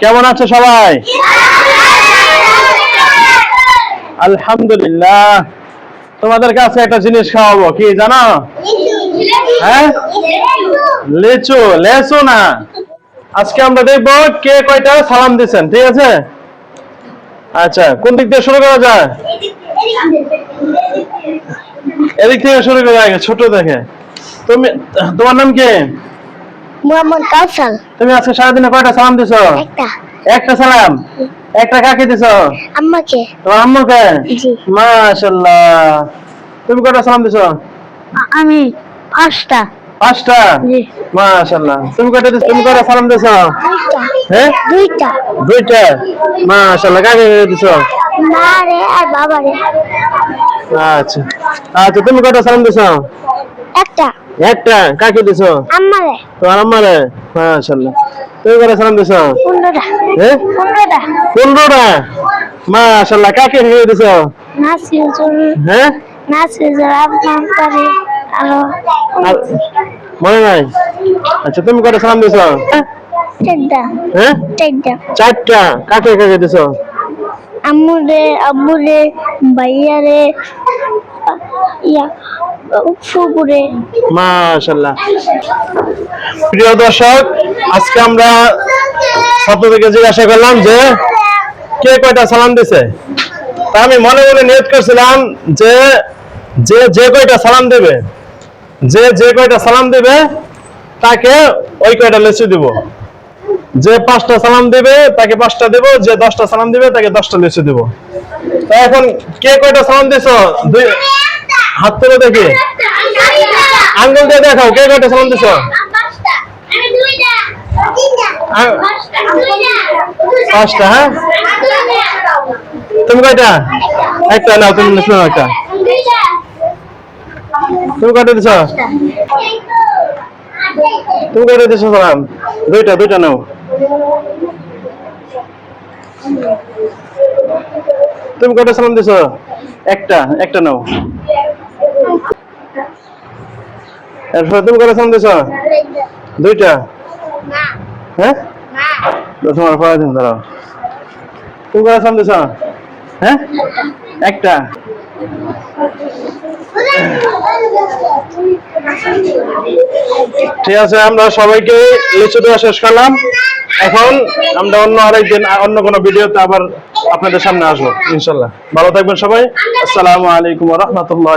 কেমন আছো সবাই? আলহামদুলিল্লাহ। তোমাদের কাছে একটা জিনিস খাওয়াবো, কি জানো? হ্যাঁ? লিচু, লেচু না। আজকে আমরা দেখব কে কয়টা সালাম দিচ্ছেন ঠিক আছে? আচ্ছা কোন দিক দিয়ে শুরু করা যায়? এদিক থেকে শুরু করা যায় ছোট দেখে। তুমি, তোমার নাম কি? মোহাম্মদ কাউসাল। তুমি আজকে সারাদিনে কয়টা সালাম দিছো? একটা। একটা সালাম? একটা কাকে দিছো? আম্মাকে। তোমার আম্মুকে? জি। মাশাল্লাহ তুমি কয়টা সালাম দিছো? আমি পাঁচটা। পাঁচটা? জি। মাশাল্লাহ তুমি কয়টা দিছো? তুমি কয়টা সালাম দিছো? দুইটা। হ্যাঁ দুইটা। দুইটা? মাশাল্লাহ কাকে দিছো? মা রে আর বাবা রে। আচ্ছা। আচ্ছা তুমি কয়টা সালাম দিছো? একটা। একটা? কাকে দিছো? আম্মা রে তোমার আম্মারে? মাশাল্লাহ তুমি কয়টা সালাম দিছো? পনেরোটা। হ্যাঁ? পনেরোটা। পনেরোটা? মাশাল্লাহ কাকে দিয়ে দিছো? নাসিরুল। হ্যাঁ? নাসিরুল আপনার করে আরও মনে নাই? আচ্ছা তুমি কয়টা সালাম দিছো? চারটা। হ্যাঁ? চারটা। চারটা? কাকে কাকে দিছো? আম্মু রে আব্বু রে ভাইয়া রে প্রিয় দর্শক, আজকে আমরা ছাত্রদেরকে জিজ্ঞাসা করলাম যে, কে কয়টা সালাম দিছে? তা আমি মনে মনে নিয়ত করছিলাম যে যে যে কয়টা সালাম দেবে, যে যে কয়টা সালাম দেবে, তাকে ওই কয়টা লেচু দিব। যে পাঁচটা সালাম দেবে, তাকে পাঁচটা দেব, যে দশটা সালাম দিবে, তাকে দশটা লেচু দেব। তা এখন কে কয়টা সালাম দিছো? দুই হাত তুলে দেখি। আঙ্গুল দিয়ে দেখাও, কে কয়টা সালাম আ- পাঁচটা হ্যাঁ? তুমি কয়টা? একটা নাও, তুমি লিখো একটা। তুমি কয়টা দিছো? তুমি কয়টা দিছো সালাম? দুইটা দুইটা নাও। তুমি কটা সালাম দিছো? একটা একটা নাও। এরপর তুমি কটা সালাম দিছো? দুইটা। হ্যাঁ? তোমার পড়া দিন ধরো তুমি কটা সালাম দিছো? হ্যাঁ? একটা। ঠিক আছে, আমরা সবাইকে লিচু দেওয়া শেষ করলাম। এখন আমরা অন্য আরেকদিন, অন্য কোনো ভিডিওতে আবার আপনাদের সামনে আসব, ইনশাল্লাহ। ভালো থাকবেন সবাই। আসসালামু আলাইকুম রহমতুল্লাহ